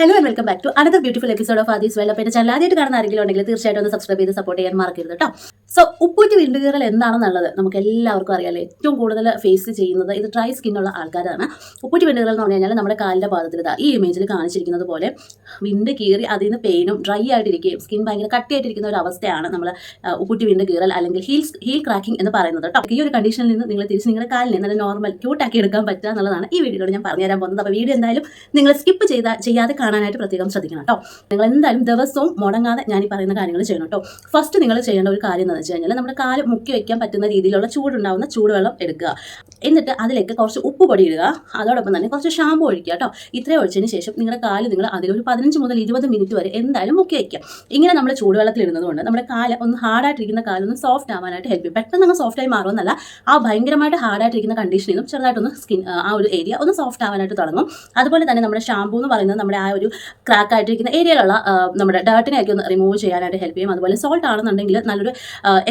Hello and welcome back to another beautiful episode of Aadhi's അപ്പോൾ എന്റെ channel ആദ്യമായിട്ട് കാണുന്ന ആരെങ്കിലും ഉണ്ടെങ്കിൽ തീർച്ചയായിട്ടും ഒന്ന് സബ്സ്ക്രൈബ് ചെയ്ത് സപ്പോർട്ട് ചെയ്യാൻ മറക്കരുത് കേട്ടോ സോ ഉപ്പൂറ്റി വിണ്ടുകീറൽ എന്താണെന്നുള്ളത് നമുക്ക് എല്ലാവർക്കും അറിയാമല്ലോ ഏറ്റവും കൂടുതൽ ഫേസ് ചെയ്യുന്നത് ഇത് ഡ്രൈ സ്കിന്നുള്ള ആൾക്കാരാണ്. ഉപ്പൂറ്റി വിണ്ടുകീറൽ എന്ന് പറഞ്ഞു കഴിഞ്ഞാൽ നമ്മുടെ കാലിന്റെ പാദത്തിൽ ഇതാ ഈ ഇമേജിൽ കാണിച്ചിരിക്കുന്നത് പോലെ വിണ്ട് കീറി അതിൽ നിന്ന് പെയിനും ഡ്രൈ ആയിട്ടിരിക്കുകയും സ്കിൻ ഭയങ്കര കട്ടിയായിട്ടിരിക്കുന്ന ഒരു അവസ്ഥയാണ് നമ്മൾ ഉപ്പൂറ്റി വിണ്ട് കീറൽ അല്ലെങ്കിൽ ഹീൽ ഹീൽ ക്രാക്കിംഗ് എന്ന് പറയുന്നത് കേട്ടോ ഈ ഒരു കണ്ടീഷനിൽ നിന്ന് നിങ്ങൾ തിരിച്ച് നിങ്ങളുടെ കാലിനെ നല്ല നോർമൽ ക്യൂട്ടാക്കി എടുക്കാൻ പറ്റുക എന്നുള്ളതാണ് ഈ വീഡിയോയിൽ ഞാൻ പറഞ്ഞു തരാൻ പോകുന്നത്. അപ്പോൾ വീഡിയോ എന്തായാലും നിങ്ങൾ സ്കിപ്പ് ചെയ്ത ചെയ്യാതെ കാണാനായിട്ട് പ്രത്യേകം ശ്രദ്ധിക്കണം കേട്ടോ നിങ്ങൾ എന്തായാലും ദിവസവും മുടങ്ങാതെ ഞാൻ ഈ പറയുന്ന കാര്യങ്ങൾ ചെയ്യണം കേട്ടോ ഫസ്റ്റ് നിങ്ങൾ ചെയ്യേണ്ട ഒരു കാര്യം എന്ന് വെച്ച് കഴിഞ്ഞാൽ നമ്മുടെ കാൽ മുക്കി വയ്ക്കാൻ പറ്റുന്ന രീതിയിലുള്ള ചൂടുണ്ടാവുന്ന ചൂടുവെള്ളം എടുക്കുക. എന്നിട്ട് അതിലേക്ക് കുറച്ച് ഉപ്പ് പൊടി ഇടുക അതോടൊപ്പം തന്നെ കുറച്ച് ഷാമ്പു ഒഴിക്കുക കേട്ടോ ഇത്രയും ഒഴിച്ചതിന് ശേഷം നിങ്ങളുടെ കാൽ നിങ്ങൾ അതിലൊരു പതിനഞ്ച് മുതൽ ഇരുപത് മിനിറ്റ് വരെ എന്തായാലും മുക്കി വയ്ക്കുക ഇങ്ങനെ നമ്മൾ ചൂടുവെള്ളത്തിൽ ഇടുന്നത് കൊണ്ട് നമ്മുടെ കാൽ ഒന്ന് ഹാർഡായിട്ടിരിക്കുന്ന കാലൊന്ന് സോഫ്റ്റ് ആവാനായിട്ട് ഹെൽപ്പ് ചെയ്യും. പെട്ടെന്ന് അങ്ങ് സോഫ്റ്റായി മാറുമെന്നല്ല ആ ഭയങ്കരമായിട്ട് ഹാർഡായിട്ടിരിക്കുന്ന കണ്ടീഷനിൽ നിന്നും ചെറുതായിട്ടൊന്ന് സ്കിൻ ആ ഒരു ഏരിയ ഒന്ന് സോഫ്റ്റ് ആവാനായിട്ട് തുടങ്ങും. അതുപോലെ തന്നെ നമ്മുടെ ഷാമ്പൂ എന്ന് പറയുന്നത് നമ്മുടെ ആ ഒരു ക്രാക്ക് ആയിട്ടിരിക്കുന്ന ഏരിയയിലുള്ള നമ്മുടെ ഡേർട്ടിനെയൊക്കെ ഒന്ന് റിമൂവ് ചെയ്യാനായിട്ട് ഹെൽപ്പ് ചെയ്യും. അതുപോലെ സോൾട്ട് ആണെന്നുണ്ടെങ്കിൽ നല്ലൊരു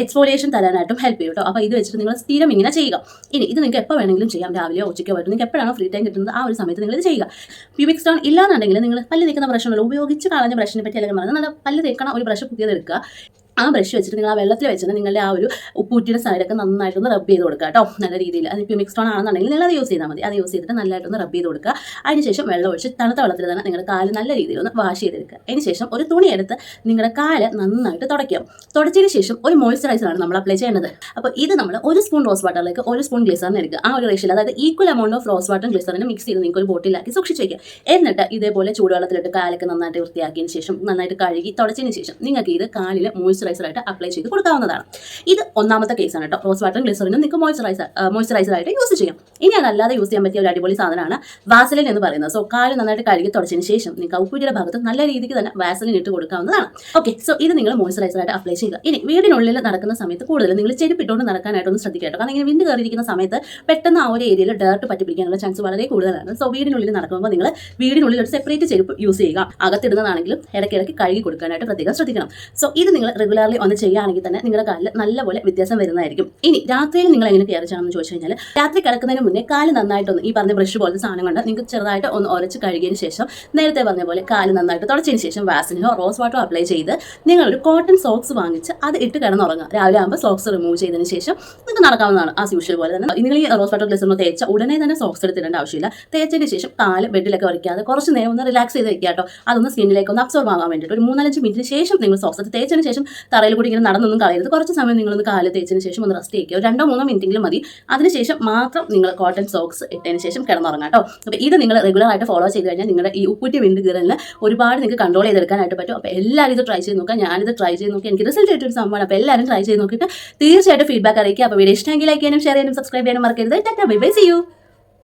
എക്സ്ഫോളിയേഷൻ തരാനായിട്ടും ഹെൽപ്പ് ചെയ്യും കേട്ടോ അപ്പോൾ ഇത് വെച്ചിട്ട് നിങ്ങൾ സ്ഥിരം ഇങ്ങനെ ചെയ്യുക. ഇനി ഇത് നിങ്ങൾക്ക് എപ്പോൾ വേണമെങ്കിലും ചെയ്യാം. രാവിലെയോ ഉച്ചയ്ക്കോ വരും. നിങ്ങൾക്ക് എപ്പോഴാണോ ഫ്രീ ടൈം കിട്ടുന്നത് ആ ഒരു സമയത്ത് നിങ്ങൾ ഇത് ചെയ്യുക. പ്യൂബിക് സ്റ്റോൺ ഇല്ലാന്നുണ്ടെങ്കിൽ നിങ്ങൾ പല്ല് തേക്കുന്ന ബ്രഷുണ്ടല്ലോ ഉപയോഗിച്ച് കളഞ്ഞ ബ്രഷിനെ പറ്റി അല്ലെങ്കിൽ പറയുന്നത് നല്ല പല്ല് തേക്കണ ഒരു ബ്രഷ് പുതിയത് എടുക്കുക. ആ ബ്രഷ് വെച്ചിട്ട് നിങ്ങൾ ആ വെള്ളത്തിൽ വെച്ചിട്ട് നിങ്ങളുടെ ആ ഒരു ഉപ്പൂറ്റിയുടെ സൈഡൊക്കെ നന്നായിട്ടൊന്ന് റബ്ബ് ചെയ്ത് കൊടുക്കുക കേട്ടോ. നല്ല രീതിയിൽ. അതിപ്പോൾ മിക്സ് ടോൺ ആണെന്നുണ്ടെങ്കിൽ നിങ്ങൾ അത് യൂസ് ചെയ്താൽ മതി. അത് യൂസ് ചെയ്തിട്ട് നല്ലതായിട്ടൊന്ന് റബ്ബ് ചെയ്ത് കൊടുക്കുക. അതിനുശേഷം വെള്ളം ഒഴിച്ച് തണുത്ത വെള്ളത്തിൽ തന്നെ നിങ്ങളുടെ കാൽ നല്ല രീതിയിൽ ഒന്ന് വാഷ് ചെയ്തെടുക്കുക. അതിനുശേഷം ഒരു തുണി എടുത്ത് നിങ്ങളുടെ കാൽ നന്നായിട്ട് തുടയ്ക്കാം തുടച്ചതിന് ശേഷം ഒരു മോയ്സ്ചറൈസറാണ് നമ്മൾ അപ്ലൈ ചെയ്യേണ്ടത്. അപ്പോൾ ഇത് നമ്മൾ ഒരു സ്പൂൺ റോസ് വാട്ടറിലേക്ക് ഒരു സ്പൂൺ ഗ്ലിസറിന് എടുക്കുക. ആ ഒരു റേഷ്യയിൽ അതായത് ഈക്വൽ എമൗണ്ട് ഓഫ് റോസ് വാട്ടറും ഗ്ലിസറിനും മിക്സ് ചെയ്ത് നിങ്ങൾക്ക് ഒരു ബോട്ടിലാക്കി സൂക്ഷിച്ച് വയ്ക്കുക എന്നിട്ട് ഇതേപോലെ ചൂടുവെള്ളത്തിലിട്ട് കാലൊക്കെ നന്നായിട്ട് വൃത്തിയാക്കിയതിന് ശേഷം നന്നായിട്ട് കഴുകി തുടച്ചതിന് ശേഷം നിങ്ങൾക്ക് ഇത് കാലിൽ മോയ്സ്ചറൈസറായിട്ട് അപ്ലൈ ചെയ്ത് കൊടുക്കാവുന്നതാണ്. ഇത് ഒന്നാമത്തെ കേസാണ് കേട്ടോ. റോസ് വാട്ടർ ഗ്ലിസറിനും നിങ്ങൾക്ക് മോയ്സ്ചറൈസർ മോയ്സ്ചറൈസറായിട്ട് യൂസ് ചെയ്യാം. ഇനി അതല്ലാതെ യൂസ് ചെയ്യാൻ പറ്റിയ ഒരു അടിപൊളി സാധനമാണ് വാസലിൻ എന്ന് പറയുന്നത്. സോ കാൽ നന്നായിട്ട് കഴുകി തുടച്ചതിന് ശേഷം നിങ്ങൾക്ക് ആ ഭാഗത്ത് നല്ല രീതിക്ക് തന്നെ വാസലിൻ ഇട്ട് കൊടുക്കാവുന്നതാണ്. ഓക്കെ സോ ഇത് നിങ്ങൾ മോയ്സ്ചറൈസറായിട്ട് അപ്ലൈ ചെയ്യുക. ഇനി വീടിനുള്ളിൽ നടക്കുന്ന സമയത്ത് കൂടുതൽ നിങ്ങൾ ചെരുപ്പിട്ടുകൊണ്ട് നടക്കാനായിട്ടൊന്ന് ശ്രദ്ധിക്കുക കേട്ടോ. കാരണം ഇങ്ങനെ വിണ്ട് കയറിയിരിക്കുന്ന സമയത്ത് പെട്ടെന്ന് ആ ഒരു ഏരിയയിൽ ഡേർട്ട് പറ്റി പിടിക്കാനുള്ള ചാൻസ് വളരെ കൂടുതലാണ്. സോ വീടിനുള്ളിൽ നടക്കുമ്പോൾ നിങ്ങൾ വീടിനുള്ളിൽ ഒരു സെപ്പറേറ്റ് ചെരുപ്പ് യൂസ് ചെയ്യുക. അകത്തിടുന്നതാണെങ്കിലും ഇടയ്ക്കിടയ്ക്ക് കഴുകി കൊടുക്കാനായിട്ട് പ്രത്യേകം ശ്രദ്ധിക്കണം. സോ ഇത് നിങ്ങൾ റെഗുലർലി ഒന്ന് ചെയ്യുകയാണെങ്കിൽ തന്നെ നിങ്ങളുടെ കാലിൽ നല്ലപോലെ വ്യത്യാസം വരുന്നതായിരിക്കും. ഇനി രാത്രിയിൽ നിങ്ങൾ എങ്ങനെ കെയർ ചെയ്യണമെന്ന് ചോദിച്ചു കഴിഞ്ഞാൽ രാത്രി കിടക്കുന്നതിന് മുന്നേ കാൽ നന്നായിട്ടൊന്ന് ഈ പറഞ്ഞ ബ്രഷ് പോലത്തെ സാധനം കൊണ്ട് നിങ്ങൾക്ക് ചെറുതായിട്ട് ഒന്ന് ഉരച്ച് കഴുകിയതിന് ശേഷം നേരത്തെ പറഞ്ഞ പോലെ കാൽ നന്നായിട്ട് തുടച്ചതിന് ശേഷം വാസിനോ റോസ് വാട്ടോ അപ്ലൈ ചെയ്ത് നിങ്ങളൊരു കോട്ടൺ സോക്സ് വാങ്ങിച്ച് അത് ഇട്ട് കിടന്നുറങ്ങുക. രാവിലെ ആകുമ്പോൾ സോക്സ് റിമൂവ് ചെയ്തതിന് ശേഷം നിങ്ങൾക്ക് നടക്കാവുന്നതാണ് ആസ് യൂഷ്വൽ പോലെ തന്നെ. നിങ്ങൾ ഈ റോസ് വാട്ടർ ഗ്ലിസറിനോ തേച്ച ഉടനെ തന്നെ സോക്സ് എടുത്തിടേണ്ട ആവശ്യമില്ല. തേച്ചതിന് ശേഷം കാൽ ബെഡിലൊക്കെ വരയ്ക്കാതെ കുറച്ച് നേരം ഒന്ന് റിലാക്സ് ചെയ്ത് വെക്കുക കേട്ടോ. അതൊന്ന് സ്കിന്നിലേക്ക് ഒന്ന് അബ്സോർബ് ആകാൻ വേണ്ടിയിട്ട്. ഒരു മൂന്നാലഞ്ച് മിനിറ്റിന് ശേഷം നിങ്ങൾ സോക്സ് എടുത്ത് തേച്ചതിന് ശേഷം തറയിൽ കൂടി ഇങ്ങനെ നടന്നൊന്നും കളയരുത്. കുറച്ച് സമയം നിങ്ങളൊന്ന് കാൽ തേച്ചതിന് ശേഷം ഒന്ന് റെസ്റ്റ് ചെയ്യുക രണ്ടോ മൂന്നോ മിനിറ്റെങ്കിലും മതി. അതിനുശേഷം മാത്രം നിങ്ങൾ കോട്ടൺ സോക്സ് ഇട്ടതിന് ശേഷം കിടന്നുറങ്ങാം കേട്ടോ. അപ്പോൾ ഇത് നിങ്ങൾ റെഗുലർ ആയിട്ട് ഫോളോ ചെയ്ത് കഴിഞ്ഞാൽ നിങ്ങളുടെ ഈ ഉപ്പുറ്റി വിണ്ട് കീറലിന് ഒരുപാട് നിങ്ങൾക്ക് കൺട്രോൾ ചെയ്തെടുക്കാനായിട്ട് പറ്റും. അപ്പോൾ എല്ലാവരും ഇത് ട്രൈ ചെയ്ത് നോക്കുക. ഞാനിത് ട്രൈ ചെയ്ത് നോക്കി. എനിക്ക് റിസൾട്ട് കിട്ടിയൊരു സംഭവമാണ്. അപ്പോൾ എല്ലാവരും ട്രൈ ചെയ്ത് നോക്കിയിട്ട് തീർച്ചയായിട്ടും ഫീഡ്ബാക്ക് അറിയിക്കുക. അപ്പോൾ വീഡിയോ ഇഷ്ടമെങ്കിൽ ലൈക്ക് ചെയ്യാനും ഷെയർ ചെയ്യാനും സബ്സ്ക്രൈബ് ചെയ്യാനും മറക്കരുത്. Tata bye bye see you